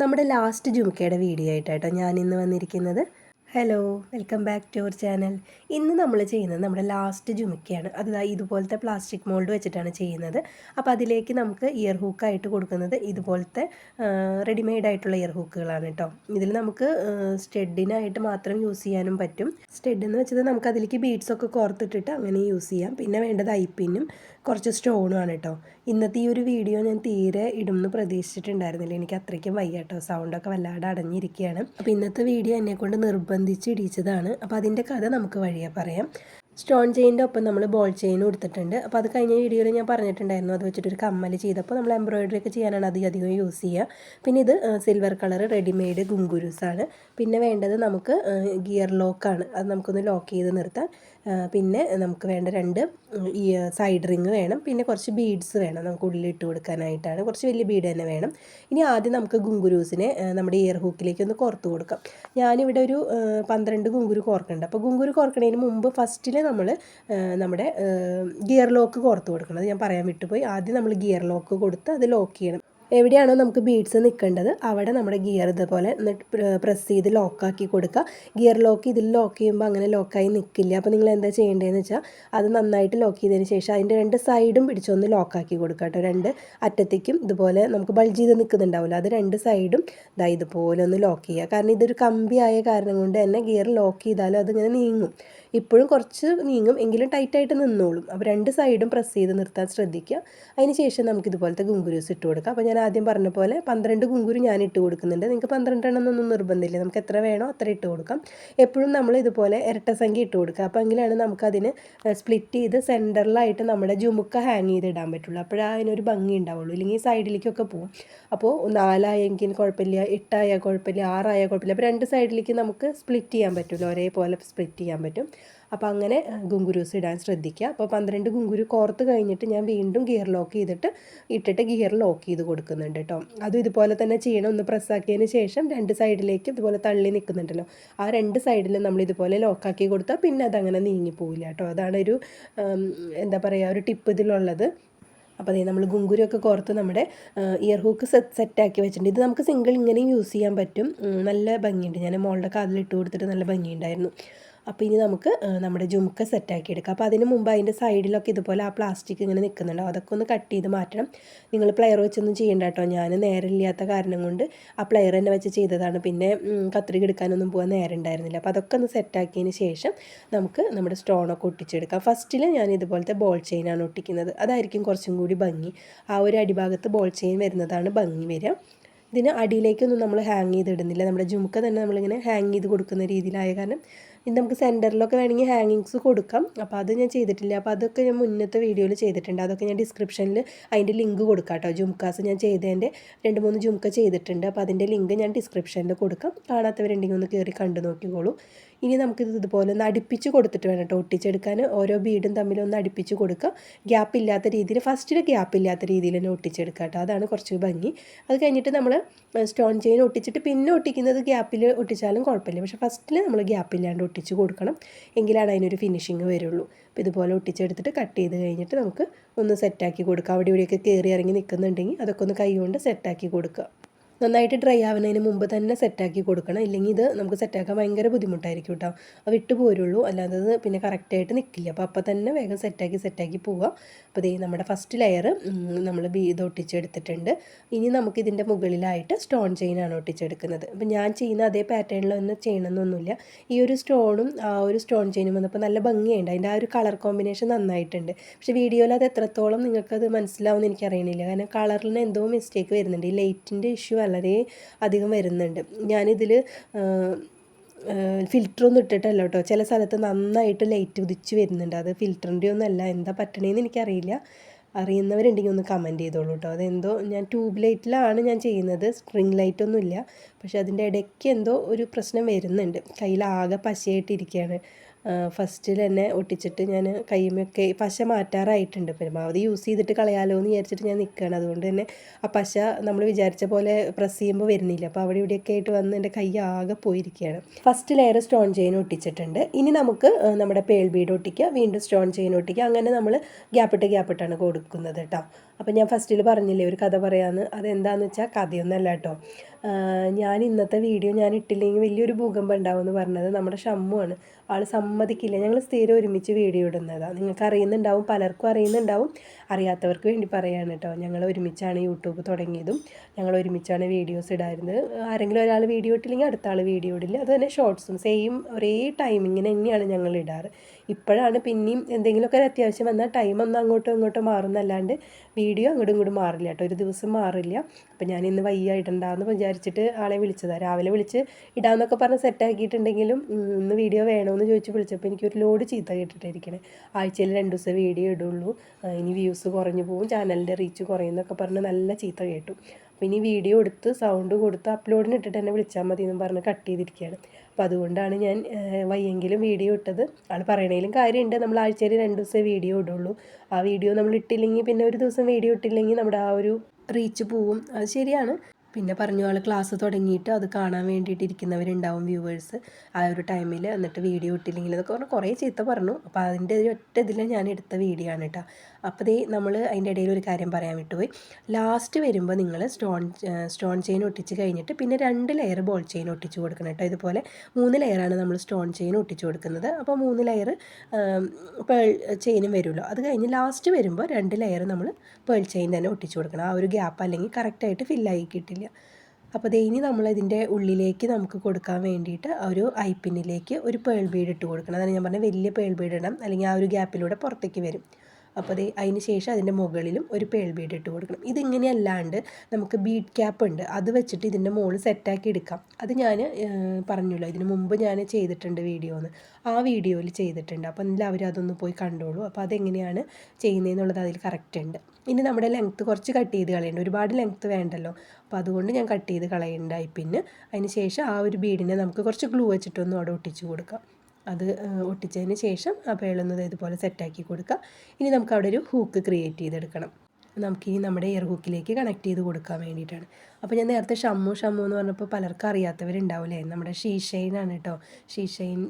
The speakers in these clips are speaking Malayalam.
നമ്മുടെ ലാസ്റ്റ് ജുംക്കയുടെ വീഡിയോ ആയിട്ടാട്ടോ ഞാൻ ഇന്ന് വന്നിരിക്കുന്നത്. Hello welcome back to our channel ഇന്ന് നമ്മൾ ചെയ്യുന്നത് നമ്മുടെ ലാസ്റ്റ് ജുമിക്കയാണ് അത് ഇതുപോലത്തെ പ്ലാസ്റ്റിക് മോൾഡ് വെച്ചിട്ടാണ് ചെയ്യുന്നത്. അപ്പോൾ അതിലേക്ക് നമുക്ക് ഇയർ ഹൂക്കായിട്ട് കൊടുക്കുന്നത് ഇതുപോലത്തെ റെഡിമെയ്ഡ് ആയിട്ടുള്ള ഇയർ ഹൂക്കുകളാണ് കേട്ടോ ഇതിൽ നമുക്ക് സ്റ്റെഡിനായിട്ട് മാത്രം യൂസ് ചെയ്യാനും പറ്റും. സ്റ്റെഡ് എന്ന് വെച്ചത് നമുക്ക് അതിലേക്ക് ബീഡ്സൊക്കെ കോർത്തിട്ടിട്ട് അങ്ങനെ യൂസ് ചെയ്യാം. പിന്നെ വേണ്ടത് ഐപ്പിന്നും കുറച്ച് സ്റ്റോണുമാണ് കേട്ടോ ഇന്നത്തെ ഈ ഒരു വീഡിയോ ഞാൻ തീരെ ഇടുമെന്ന് പ്രതീക്ഷിച്ചിട്ടുണ്ടായിരുന്നില്ല. എനിക്ക് അത്രയ്ക്കും വയ്യ കേട്ടോ സൗണ്ടൊക്കെ വല്ലാതെ അടഞ്ഞിരിക്കുകയാണ് അപ്പോൾ ഇന്നത്തെ വീഡിയോ എന്നെക്കൊണ്ട് നിർബന്ധിച്ച് ഇടിച്ചതാണ്. അപ്പോൾ അതിന്റെ കഥ നമുക്ക് വഴിയെ പറയാം. സ്റ്റോൺ ചെയിന്റെ ഒപ്പം നമ്മൾ ബോൾ ചെയിൻ കൊടുത്തിട്ടുണ്ട് അപ്പോൾ അത് കഴിഞ്ഞ വീഡിയോയിൽ ഞാൻ പറഞ്ഞിട്ടുണ്ടായിരുന്നു. അത് വെച്ചിട്ട് ഒരു കമ്മൽ ചെയ്തപ്പോൾ നമ്മൾ എംബ്രോയിഡറി ഒക്കെ ചെയ്യാനാണ് അധികം അധികം യൂസ് ചെയ്യുക പിന്നെ ഇത് സിൽവർ കളർ റെഡിമെയ്ഡ് ഗുങ്കുരൂസാണ്. പിന്നെ വേണ്ടത് നമുക്ക് ഗിയർ ലോക്കാണ് അത് നമുക്കൊന്ന് ലോക്ക് ചെയ്ത് നിർത്താൻ പിന്നെ നമുക്ക് വേണ്ട രണ്ട് ഈ സൈഡ് റിങ് വേണം. പിന്നെ കുറച്ച് ബീഡ്സ് വേണം നമുക്ക് ഉള്ളിലിട്ട് കൊടുക്കാനായിട്ടാണ്. കുറച്ച് വലിയ ബീഡ് തന്നെ വേണം. ഇനി ആദ്യം നമുക്ക് ഗുങ്കുരൂസിനെ നമ്മുടെ ഇയർ ഹൂക്കിലേക്ക് ഒന്ന് കോർത്ത് കൊടുക്കാം. ഞാനിവിടെ ഒരു പന്ത്രണ്ട് ഗുങ്കുരു കോർക്കുന്നുണ്ട്. അപ്പോൾ ഗുങ്കുരു കോർക്കണതിന് മുമ്പ് ഫസ്റ്റിൽ നമ്മൾ നമ്മുടെ ഗിയർ ലോക്ക് കോർത്ത് കൊടുക്കണം. ഞാൻ പറയാൻ വിട്ടുപോയി. ആദ്യം നമ്മൾ ഗിയർ ലോക്ക് കൊടുത്ത് അത് ലോക്ക് ചെയ്യണം. എവിടെയാണോ നമുക്ക് ബീഡ്സ് നിൽക്കേണ്ടത് അവിടെ നമ്മുടെ ഗിയർ ഇതുപോലെ പ്രസ് ചെയ്ത് ലോക്കാക്കി കൊടുക്കുക. ഗിയർ ലോക്ക് ഇതിൽ ലോക്ക് ചെയ്യുമ്പോൾ അങ്ങനെ ലോക്കായി നിൽക്കില്ല അപ്പോൾ നിങ്ങൾ എന്താ ചെയ്യേണ്ടതെന്ന് വെച്ചാൽ അത് നന്നായിട്ട് ലോക്ക് ചെയ്തതിന് ശേഷം അതിന്റെ രണ്ട് സൈഡും പിടിച്ചൊന്ന് ലോക്കാക്കി കൊടുക്കുക കേട്ടോ. രണ്ട് അറ്റത്തേക്കും ഇതുപോലെ നമുക്ക് ബൾജ് ചെയ്ത് നിൽക്കുന്നുണ്ടാവില്ല അത് രണ്ട് സൈഡും ഇതാ ഇതുപോലെ ഒന്ന് ലോക്ക് ചെയ്യുക. കാരണം ഇതൊരു കമ്പിയായ കാരണം കൊണ്ട് തന്നെ ഗിയർ ലോക്ക് ചെയ്താലും അതിങ്ങനെ നീങ്ങും. ഇപ്പോഴും കുറച്ച് നീങ്ങും എങ്കിലും ടൈറ്റായിട്ട് നിന്നോളും. അപ്പോൾ രണ്ട് സൈഡും പ്രസ് ചെയ്ത് നിർത്താൻ ശ്രദ്ധിക്കുക. അതിന് ശേഷം നമുക്ക് ഇതുപോലത്തെ ഗുങ്കുരൂസ് ഇട്ട് കൊടുക്കാം. അപ്പോൾ ഞാൻ ആദ്യം പറഞ്ഞ പോലെ പന്ത്രണ്ട് ഗുങ്കുരു ഞാൻ ഇട്ട് കൊടുക്കുന്നുണ്ട്. നിങ്ങൾക്ക് പന്ത്രണ്ടെണ്ണം ഒന്നും നിർബന്ധമില്ല. നമുക്ക് എത്ര വേണോ അത്ര ഇട്ട് കൊടുക്കാം. എപ്പോഴും നമ്മൾ ഇതുപോലെ ഇരട്ട സംഖ്യ ഇട്ട് കൊടുക്കുക. അപ്പോൾ എങ്കിലാണ് നമുക്കതിന് സ്പ്ലിറ്റ് ചെയ്ത് സെന്ററിലായിട്ട് നമ്മുടെ ജുമുക്ക ഹാങ് ചെയ്ത് ഇടാൻ പറ്റുള്ളൂ. അപ്പോഴേ അതിനൊരു ഭംഗി ഉണ്ടാവുള്ളൂ. ഇല്ലെങ്കിൽ സൈഡിലേക്കൊക്കെ പോകും അപ്പോൾ നാലായെങ്കിൽ കുഴപ്പമില്ല എട്ടായാൽ കുഴപ്പമില്ല ആറായാൽ കുഴപ്പമില്ല. അപ്പോൾ രണ്ട് സൈഡിലേക്ക് നമുക്ക് സ്പ്ലിറ്റ് ചെയ്യാൻ പറ്റുള്ളൂ ഒരേപോലെ സ്പ്ലിറ്റ് ചെയ്യാൻ പറ്റും. അപ്പോൾ അങ്ങനെ ഗുങ്കുരൂസ് ഇടാൻ ശ്രദ്ധിക്കുക. അപ്പോൾ പന്ത്രണ്ട് ഗുങ്കുരു കോർത്ത് കഴിഞ്ഞിട്ട് ഞാൻ വീണ്ടും ഗിയർ ലോക്ക് ചെയ്തിട്ട് ഇട്ടിട്ട് ഗിയർ ലോക്ക് ചെയ്ത് കൊടുക്കുന്നുണ്ട് കേട്ടോ. അതും ഇതുപോലെ തന്നെ ചെയ്യണം. ഒന്ന് പ്രസ്സാക്കിയതിന് ശേഷം രണ്ട് സൈഡിലേക്ക് ഇതുപോലെ തള്ളി നിൽക്കുന്നുണ്ടല്ലോ. ആ രണ്ട് സൈഡിലും നമ്മൾ ഇതുപോലെ ലോക്കാക്കി കൊടുത്താൽ പിന്നെ അതങ്ങനെ നീങ്ങിപ്പോവില്ല കേട്ടോ. അതാണ് ഒരു എന്താ പറയുക ഒരു ടിപ്പ് ഇതിലുള്ളത്. അപ്പോൾ അതേ നമ്മൾ ഗുങ്കുരൊക്കെ കോർത്ത് നമ്മുടെ ഇയർ ഹൂക്ക് സെറ്റ് സെറ്റാക്കി വെച്ചിട്ടുണ്ട്. ഇത് നമുക്ക് സിംഗിൾ ഇങ്ങനെയും യൂസ് ചെയ്യാൻ പറ്റും. നല്ല ഭംഗിയുണ്ട്. ഞാൻ മോളുടെ കാതിലിട്ട് കൊടുത്തിട്ട് നല്ല ഭംഗിയുണ്ടായിരുന്നു. അപ്പോൾ ഇനി നമുക്ക് നമ്മുടെ ജുമുക്ക സെറ്റാക്കി എടുക്കാം അപ്പോൾ അതിന് മുമ്പ് അതിന്റെ സൈഡിലൊക്കെ ഇതുപോലെ ആ പ്ലാസ്റ്റിക് ഇങ്ങനെ നിൽക്കുന്നുണ്ടോ അതൊക്കെ ഒന്ന് കട്ട് ചെയ്ത് മാറ്റണം. നിങ്ങൾ പ്ലെയർ വെച്ചൊന്നും ചെയ്യേണ്ട കേട്ടോ. ഞാൻ നേരമില്ലാത്ത കാരണം കൊണ്ട് ആ പ്ലെയർ തന്നെ വെച്ച് ചെയ്തതാണ്. പിന്നെ കത്രിക എടുക്കാനൊന്നും പോകാൻ നേരം ഉണ്ടായിരുന്നില്ല. അപ്പോൾ അതൊക്കെ ഒന്ന് സെറ്റാക്കിയതിന് ശേഷം നമുക്ക് നമ്മുടെ സ്റ്റോണൊക്കെ ഒട്ടിച്ചെടുക്കാം. ഫസ്റ്റിൽ ഞാൻ ഇതുപോലത്തെ ബോൾ ചെയിനാണ് ഒട്ടിക്കുന്നത്. അതായിരിക്കും കുറച്ചും കൂടി ഭംഗി. ആ ഒരു അടിഭാഗത്ത് ബോൾ ചെയിൻ വരുന്നതാണ് ഭംഗി വരിക. ഇതിന് അടിയിലേക്കൊന്നും നമ്മൾ ഹാങ് ചെയ്തിടുന്നില്ല. നമ്മുടെ ജുമുക്ക തന്നെ നമ്മളിങ്ങനെ ഹാങ് ചെയ്ത് കൊടുക്കുന്ന രീതിയിലായ കാരണം ഇത് നമുക്ക് സെന്ററിലൊക്കെ വേണമെങ്കിൽ ഹാങ്ങിങ്സ് കൊടുക്കാം. അപ്പോൾ അത് ഞാൻ ചെയ്തിട്ടില്ല. അപ്പോൾ അതൊക്കെ ഞാൻ മുന്നത്തെ വീഡിയോയിൽ ചെയ്തിട്ടുണ്ട്. അതൊക്കെ ഞാൻ ഡിസ്ക്രിപ്ഷനിൽ അതിന്റെ ലിങ്ക് കൊടുക്കാം കേട്ടോ. ജുംക്കാസ് ഞാൻ ചെയ്തതിന്റെ രണ്ട് മൂന്ന് ജുംക്ക ചെയ്തിട്ടുണ്ട്. അപ്പോൾ അതിന്റെ ലിങ്ക് ഞാൻ ഡിസ്ക്രിപ്ഷനിൽ കൊടുക്കാം. കാണാത്തവരുണ്ടെങ്കിൽ ഒന്ന് കയറി കണ്ടു നോക്കിക്കോളൂ. ഇനി നമുക്കിത് ഇതുപോലെ ഒന്ന് അടുപ്പിച്ച് കൊടുത്തിട്ട് വേണം കേട്ടോ ഒട്ടിച്ചെടുക്കാൻ. ഓരോ ബീഡും തമ്മിൽ ഒന്ന് അടുപ്പിച്ച് കൊടുക്കുക ഗ്യാപ്പ് ഇല്ലാത്ത രീതിയിൽ ഫസ്റ്റിൽ ഗ്യാപ്പ് ഇല്ലാത്ത രീതിയിൽ തന്നെ ഒട്ടിച്ചെടുക്കുക കേട്ടോ. അതാണ് കുറച്ച് ഭംഗി. അത് കഴിഞ്ഞിട്ട് നമ്മൾ സ്റ്റോൺ ചെയിൻ ഒട്ടിച്ചിട്ട് പിന്നെ ഒട്ടിക്കുന്നത് ഗ്യാപ്പിൽ ഒട്ടിച്ചാലും കുഴപ്പമില്ല. പക്ഷേ ഫസ്റ്റിൽ നമ്മൾ ഗ്യാപ്പ് ഇല്ലാണ്ട് ഒട്ടിച്ച് കൊടുക്കണം. എങ്കിലാണ് അതിനൊരു ഫിനിഷിങ് വരുള്ളൂ. അപ്പോൾ ഇതുപോലെ ഒട്ടിച്ചെടുത്തിട്ട് കട്ട് ചെയ്ത് കഴിഞ്ഞിട്ട് നമുക്ക് ഒന്ന് സെറ്റാക്കി കൊടുക്കുക അവിടെ ഇവിടെയൊക്കെ കയറി ഇറങ്ങി നിൽക്കുന്നുണ്ടെങ്കിൽ അതൊക്കെ ഒന്ന് കൈ കൊണ്ട് സെറ്റാക്കി കൊടുക്കുക. നന്നായിട്ട് ഡ്രൈ ആവുന്നതിന് മുമ്പ് തന്നെ സെറ്റാക്കി കൊടുക്കണം. ഇല്ലെങ്കിൽ ഇത് നമുക്ക് സെറ്റാക്കാൻ ഭയങ്കര ബുദ്ധിമുട്ടായിരിക്കും കേട്ടോ. അത് വിട്ടു പോരുള്ളൂ. അല്ലാതെ അത് പിന്നെ കറക്റ്റായിട്ട് നിൽക്കില്ല അപ്പോൾ അപ്പോൾ തന്നെ വേഗം സെറ്റാക്കി സെറ്റാക്കി പോവുക അപ്പോൾ ഇതേ നമ്മുടെ ഫസ്റ്റ് ലെയർ നമ്മൾ ഇത് ഒട്ടിച്ചെടുത്തിട്ടുണ്ട്. ഇനി നമുക്ക് ഇതിന്റെ മുകളിലായിട്ട് സ്റ്റോൺ ചെയിനാണ് ഒട്ടിച്ചെടുക്കുന്നത്. അപ്പോൾ ഞാൻ ചെയ്യുന്ന അതേ പാറ്റേണിൽ ചെയ്യണമെന്നൊന്നുമില്ല ഈ ഒരു സ്റ്റോണും ആ ഒരു സ്റ്റോൺ ചെയിനും വന്നപ്പോൾ നല്ല ഭംഗിയുണ്ട്. അതിന്റെ ആ ഒരു കളർ കോമ്പിനേഷൻ നന്നായിട്ടുണ്ട്. പക്ഷേ വീഡിയോയിൽ അത് എത്രത്തോളം നിങ്ങൾക്കത് മനസ്സിലാവുമെന്ന് എനിക്കറിയണില്ല. കാരണം കളറിന് എന്തോ മിസ്റ്റേക്ക് വരുന്നുണ്ട്. ഈ ലൈറ്റിന്റെ ഇഷ്യൂ വളരെ അധികം വരുന്നുണ്ട്. ഞാനിതിൽ ഫിൽറ്ററൊന്നും ഇട്ടിട്ടല്ല കേട്ടോ. ചില സ്ഥലത്ത് നന്നായിട്ട് ലൈറ്റ് ഉദിച്ച് വരുന്നുണ്ട്. അത് ഫിൽറ്ററിന്റെ ഒന്നല്ല എന്താ പറ്റണേന്ന് എനിക്കറിയില്ല. അറിയുന്നവരുണ്ടെങ്കിൽ ഒന്ന് കമന്റ് ചെയ്തോളൂ കേട്ടോ. അതെന്തോ ഞാൻ ട്യൂബ് ലൈറ്റിലാണ് ഞാൻ ചെയ്യുന്നത്. സ്ട്രിങ് ലൈറ്റൊന്നുമില്ല. പക്ഷേ അതിന്റെ ഇടയ്ക്ക് എന്തോ ഒരു പ്രശ്നം വരുന്നുണ്ട്. കയ്യിലാകെ പശയായിട്ടിരിക്കുകയാണ്. ഫസ്റ്റിൽ തന്നെ ഒട്ടിച്ചിട്ട് ഞാൻ കയ്യുമൊക്കെ പശ മാറ്റാറായിട്ടുണ്ട്. പരമാവധി യൂസ് ചെയ്തിട്ട് കളയാലോ എന്ന് വിചാരിച്ചിട്ട് ഞാൻ നിൽക്കുകയാണ് അതുകൊണ്ട് തന്നെ ആ പശ നമ്മൾ വിചാരിച്ച പോലെ പ്രസ് ചെയ്യുമ്പോൾ വരുന്നില്ല. അപ്പോൾ അവിടെ ഇവിടെയൊക്കെ ആയിട്ട് വന്ന് എന്റെ കൈ ആകെ പോയിരിക്കുകയാണ് ഫസ്റ്റ് ലെയർ സ്റ്റോൺ ചെയിൻ ഒട്ടിച്ചിട്ടുണ്ട്. ഇനി നമുക്ക് നമ്മുടെ പേൾ ബീഡ് ഒട്ടിക്കുക വീണ്ടും സ്റ്റോൺ ചെയിൻ ഒട്ടിക്കുക. അങ്ങനെ നമ്മൾ ഗ്യാപ്പിട്ട് ഗ്യാപ്പിട്ടാണ് കൊടുക്കുന്നത് കേട്ടോ. അപ്പോൾ ഞാൻ ഫസ്റ്റിൽ പറഞ്ഞില്ലേ ഒരു കഥ പറയാമെന്ന് അതെന്താണെന്ന് വെച്ചാൽ കഥയൊന്നല്ല കേട്ടോ. ഞാൻ ഇന്നത്തെ വീഡിയോ ഞാൻ ഇട്ടില്ലെങ്കിൽ വലിയൊരു ഭൂകമ്പം ഉണ്ടാവുമെന്ന് പറഞ്ഞത് നമ്മുടെ ഷമ്മുവാണ് ആൾ സമ്മതിക്കില്ല. ഞങ്ങൾ സ്ഥിരം ഒരുമിച്ച് വീഡിയോ ഇടുന്നതാണ് നിങ്ങൾക്ക് അറിയുന്നുണ്ടാവും പലർക്കും അറിയുന്നുണ്ടാവും. അറിയാത്തവർക്ക് വേണ്ടി പറയാണ് കേട്ടോ ഞങ്ങൾ ഒരുമിച്ചാണ് യൂട്യൂബ് തുടങ്ങിയതും ഞങ്ങൾ ഒരുമിച്ചാണ് വീഡിയോസ് ഇടായിരുന്നത് ആരെങ്കിലും ഒരാൾ വീഡിയോ ഇട്ടില്ലെങ്കിൽ അടുത്ത ആൾ വീഡിയോ ഇടില്ല. അത് തന്നെ ഷോർട്സും സെയിം ഒരേ ടൈമിങ്ങിന് തന്നെയാണ് ഞങ്ങൾ ഇടാറ്. ഇപ്പോഴാണ് പിന്നെയും എന്തെങ്കിലുമൊക്കെ ഒരു അത്യാവശ്യം വന്നാൽ ടൈം ഒന്ന് അങ്ങോട്ടും ഇങ്ങോട്ടും മാറുന്നല്ലാണ്ട് വീഡിയോ അങ്ങോട്ടും ഇങ്ങോട്ടും മാറില്ല കേട്ടോ. ഒരു ദിവസം മാറില്ല. അപ്പോൾ ഞാൻ ഇന്ന് വയ്യ വിചാരിച്ചിട്ട് ആളെ വിളിച്ചതാണ് രാവിലെ വിളിച്ച് ഇടാമെന്നൊക്കെ പറഞ്ഞ് സെറ്റാക്കിയിട്ടുണ്ടെങ്കിലും ഇന്ന് വീഡിയോ വേണമെന്ന് ചോദിച്ച് വിളിച്ചപ്പോൾ എനിക്കൊരു ലോഡ് ചീത്ത കേട്ടിട്ടിരിക്കണേ ആഴ്ചയിൽ രണ്ട് ദിവസം വീഡിയോ ഇടുള്ളൂ. ഇനി വ്യൂസ് കുറഞ്ഞു പോകും ചാനലിന്റെ റീച്ച് കുറയുന്നൊക്കെ പറഞ്ഞ് നല്ല ചീത്ത കേട്ടു. അപ്പോൾ ഇനി വീഡിയോ എടുത്ത് സൗണ്ട് കൊടുത്ത് അപ്ലോഡിന് ഇട്ടിട്ട് വിളിച്ചാൽ മതി എന്ന് പറഞ്ഞ് കട്ട് ചെയ്തിരിക്കുകയാണ് അപ്പോൾ അതുകൊണ്ടാണ് ഞാൻ വയ്യെങ്കിലും വീഡിയോ ഇട്ടത്. ആൾ പറയണേലും കാര്യമുണ്ട്. നമ്മൾ ആഴ്ചയിൽ രണ്ട് ദിവസമേ വീഡിയോ ഇടുള്ളൂ. ആ വീഡിയോ നമ്മൾ ഇട്ടില്ലെങ്കിൽ പിന്നെ ഒരു ദിവസം വീഡിയോ ഇട്ടില്ലെങ്കിൽ നമ്മുടെ ആ ഒരു റീച്ച് പോവും. അത് ശരിയാണ്. പിന്നെ പറഞ്ഞു ആൾ ക്ലാസ് തുടങ്ങിയിട്ട് അത് കാണാൻ വേണ്ടിയിട്ട് ഇരിക്കുന്നവരുണ്ടാവും വ്യൂവേഴ്സ്. ആ ഒരു ടൈമിൽ എന്നിട്ട് വീഡിയോ ഇട്ടില്ലെങ്കിൽ എന്നൊക്കെ പറഞ്ഞാൽ കുറേ ചീത്ത പറഞ്ഞു. അപ്പോൾ അതിന്റെ ഒരു ഒറ്റ ഇതിൽ ഞാൻ എടുത്ത വീഡിയോ ആണ് കേട്ടോ. അപ്പോൾ ദേ നമ്മൾ അതിന്റെ ഇടയിൽ ഒരു കാര്യം പറയാൻ വിട്ടുപോയി. ലാസ്റ്റ് വരുമ്പോൾ നിങ്ങൾ സ്റ്റോൺ സ്റ്റോൺ ചെയിൻ ഒട്ടിച്ച് കഴിഞ്ഞിട്ട് പിന്നെ രണ്ട് ലെയർ ബോൾ ചെയിൻ ഒട്ടിച്ച് കൊടുക്കണം കേട്ടോ ഇതുപോലെ മൂന്ന് ലെയറാണ് നമ്മൾ സ്റ്റോൺ ചെയിൻ ഒട്ടിച്ച് കൊടുക്കുന്നത്. അപ്പോൾ മൂന്ന് ലെയർ പേൾ ചെയിനും വരുമല്ലോ അത് കഴിഞ്ഞ് ലാസ്റ്റ് വരുമ്പോൾ രണ്ട് ലെയർ നമ്മൾ പേൾ ചെയിൻ തന്നെ ഒട്ടിച്ച് കൊടുക്കണം. ആ ഒരു ഗ്യാപ്പ് അല്ലെങ്കിൽ കറക്റ്റായിട്ട് ഫില്ലായി കിട്ടില്ല. അപ്പോൾ ഇനി നമ്മൾ ഇതിന്റെ ഉള്ളിലേക്ക് നമുക്ക് കൊടുക്കാൻ വേണ്ടിയിട്ട് ഒരു ഐപ്പിന്നിലേക്ക് ഒരു പേൾ ബീഡ് ഇട്ട് കൊടുക്കണം. അതാണ് ഞാൻ പറഞ്ഞത് വലിയ പേൾ ബീഡ് ഇടണം. അല്ലെങ്കിൽ ആ ഒരു ഗ്യാപ്പിലൂടെ പുറത്തേക്ക് വരും. അപ്പോൾ അത് അതിന് ശേഷം അതിന്റെ മുകളിലും ഒരു പേൾ ബീഡ് ഇട്ട് കൊടുക്കണം. ഇതിങ്ങനെയല്ലാണ്ട് നമുക്ക് ബീഡ് ക്യാപ്പ് ഉണ്ട്. അത് വെച്ചിട്ട് ഇതിന്റെ മുകളിൽ സെറ്റാക്കി എടുക്കാം. അത് ഞാൻ പറഞ്ഞല്ലോ ഇതിന് മുമ്പ് ഞാൻ ചെയ്തിട്ടുണ്ട് വീഡിയോ എന്ന് ആ വീഡിയോയിൽ ചെയ്തിട്ടുണ്ട്. അപ്പോൾ എല്ലാവരും അതൊന്ന് പോയി കണ്ടോളൂ. അപ്പോൾ അതെങ്ങനെയാണ് ചെയ്യുന്നതെന്നുള്ളത് അതിൽ കറക്റ്റ് ഉണ്ട്. ഇനി നമ്മുടെ ലെങ്ത്ത് കുറച്ച് കട്ട് ചെയ്ത് കളയേണ്ട. ഒരുപാട് ലെങ്ത്ത് വേണ്ടല്ലോ. അപ്പോൾ അതുകൊണ്ട് ഞാൻ കട്ട് ചെയ്ത് കളയുണ്ടായി. പിന്നെ അതിന് ശേഷം ആ ഒരു ബീഡിനെ നമുക്ക് കുറച്ച് ഗ്ലൂ വെച്ചിട്ടൊന്നും അവിടെ ഒട്ടിച്ച് കൊടുക്കാം. അത് ഒട്ടിച്ചതിന് ശേഷം ആ പേളുന്നത് ഇതുപോലെ സെറ്റാക്കി കൊടുക്കുക. ഇനി നമുക്ക് അവിടെ ഒരു ഹൂക്ക് ക്രിയേറ്റ് ചെയ്തെടുക്കണം. നമുക്കിനി നമ്മുടെ ഇയർ ഹൂക്കിലേക്ക് കണക്ട് ചെയ്ത് കൊടുക്കാൻ വേണ്ടിയിട്ടാണ്. അപ്പോൾ ഞാൻ നേരത്തെ ഷമ്മു ഷമ്മു എന്ന് പറഞ്ഞപ്പോൾ പലർക്കും അറിയാത്തവരുണ്ടാവില്ലേ നമ്മുടെ ഷീഷൈനാണ് കേട്ടോ ഷീഷൈൻ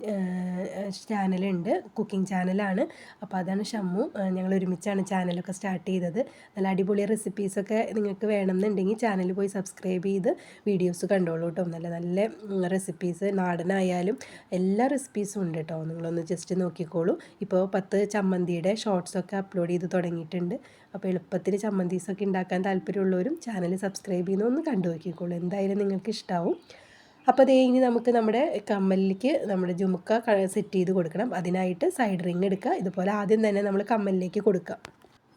ചാനലുണ്ട് കുക്കിംഗ് ചാനലാണ് അപ്പോൾ അതാണ് ഷമ്മു. ഞങ്ങൾ ഒരുമിച്ചാണ് ചാനലൊക്കെ സ്റ്റാർട്ട് ചെയ്തത്. നല്ല അടിപൊളി റെസിപ്പീസൊക്കെ നിങ്ങൾക്ക് വേണമെന്നുണ്ടെങ്കിൽ ചാനൽ പോയി സബ്സ്ക്രൈബ് ചെയ്ത് വീഡിയോസ് കണ്ടോളൂ കേട്ടോ നല്ല നല്ല റെസിപ്പീസ് നാടനായാലും എല്ലാ റെസിപ്പീസും ഉണ്ട് കേട്ടോ നിങ്ങളൊന്ന് ജസ്റ്റ് നോക്കിക്കോളൂ. ഇപ്പോൾ പത്ത് ചമ്മന്തിയുടെ ഷോർട്സൊക്കെ അപ്ലോഡ് ചെയ്ത് തുടങ്ങിയിട്ടുണ്ട്. അപ്പോൾ എളുപ്പത്തിൽ ചമ്മന്തീസൊക്കെ ഉണ്ടാക്കാൻ താല്പര്യമുള്ളവരും ചാനൽ സബ്സ്ക്രൈബ് ചെയ്യുന്ന ഒന്ന് കണ്ടു നോക്കിക്കോളൂ. എന്തായാലും നിങ്ങൾക്ക് ഇഷ്ടമാവും അപ്പോൾ അതേ ഇനി നമുക്ക് നമ്മുടെ കമ്മലിലേക്ക് നമ്മുടെ ജുമുക്ക സെറ്റ് ചെയ്ത് കൊടുക്കണം. അതിനായിട്ട് സൈഡ് റിങ് എടുക്കുക. ഇതുപോലെ ആദ്യം തന്നെ നമ്മൾ കമ്മലിലേക്ക് കൊടുക്കുക.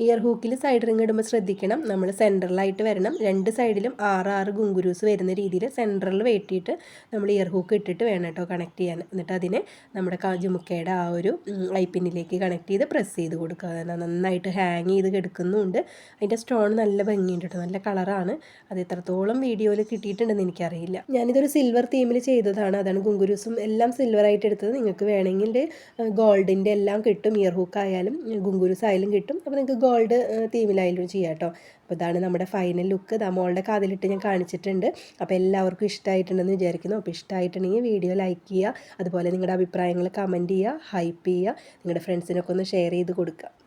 ഇയർ ഹൂക്കിൽ സൈഡ് റിങ് ഇടുമ്പോൾ ശ്രദ്ധിക്കണം. നമ്മൾ സെന്ററിലായിട്ട് വരണം. രണ്ട് സൈഡിലും ആറ് ആറ് ഗുങ്കുരൂസ് വരുന്ന രീതിയിൽ സെന്ററിൽ വെട്ടിയിട്ട് നമ്മൾ ഇയർ ഹൂക്ക് ഇട്ടിട്ട് വേണം കേട്ടോ കണക്ട് ചെയ്യാൻ. എന്നിട്ട് അതിനെ നമ്മുടെ കാജുമുക്കയുടെ ആ ഒരു ഐപ്പിന്നിലേക്ക് കണക്ട് ചെയ്ത് പ്രസ് ചെയ്ത് കൊടുക്കുക. നന്നായിട്ട് ഹാങ് ചെയ്ത് കിടക്കുന്നുണ്ട്. അതിന്റെ സ്റ്റോൺ നല്ല ഭംഗിയുണ്ട് കേട്ടോ നല്ല കളറാണ് അത് എത്രത്തോളം വീഡിയോയിൽ കിട്ടിയിട്ടുണ്ടെന്ന് എനിക്കറിയില്ല. ഞാനിതൊരു സിൽവർ തീമിൽ ചെയ്തതാണ്. അതാണ് ഗുങ്കുരൂസും എല്ലാം സിൽവർ ആയിട്ട് എടുത്തത്. നിങ്ങൾക്ക് വേണമെങ്കിൽ ഗോൾഡിന്റെ എല്ലാം കിട്ടും. ഇയർ ഹൂക്ക് ആയാലും ഗുങ്കുരൂസ് ആയാലും കിട്ടും. അപ്പോൾ നിങ്ങൾക്ക് ഗോൾഡ് തീമിലായാലും ചെയ്യാം കേട്ടോ. അപ്പോൾ ഇതാണ് നമ്മുടെ ഫൈനൽ ലുക്ക് മോളുടെ കാതിലിട്ട് ഞാൻ കാണിച്ചിട്ടുണ്ട്. അപ്പോൾ എല്ലാവർക്കും ഇഷ്ടമായിട്ടുണ്ടെന്ന് വിചാരിക്കുന്നു. അപ്പോൾ ഇഷ്ടമായിട്ടുണ്ടെങ്കിൽ വീഡിയോ ലൈക്ക് ചെയ്യുക. അതുപോലെ നിങ്ങളുടെ അഭിപ്രായങ്ങൾ കമന്റ് ചെയ്യുക ഹൈപ്പ് ചെയ്യുക. നിങ്ങളുടെ ഫ്രണ്ട്സിനൊക്കെ ഒന്ന് ഷെയർ ചെയ്ത് കൊടുക്കുക.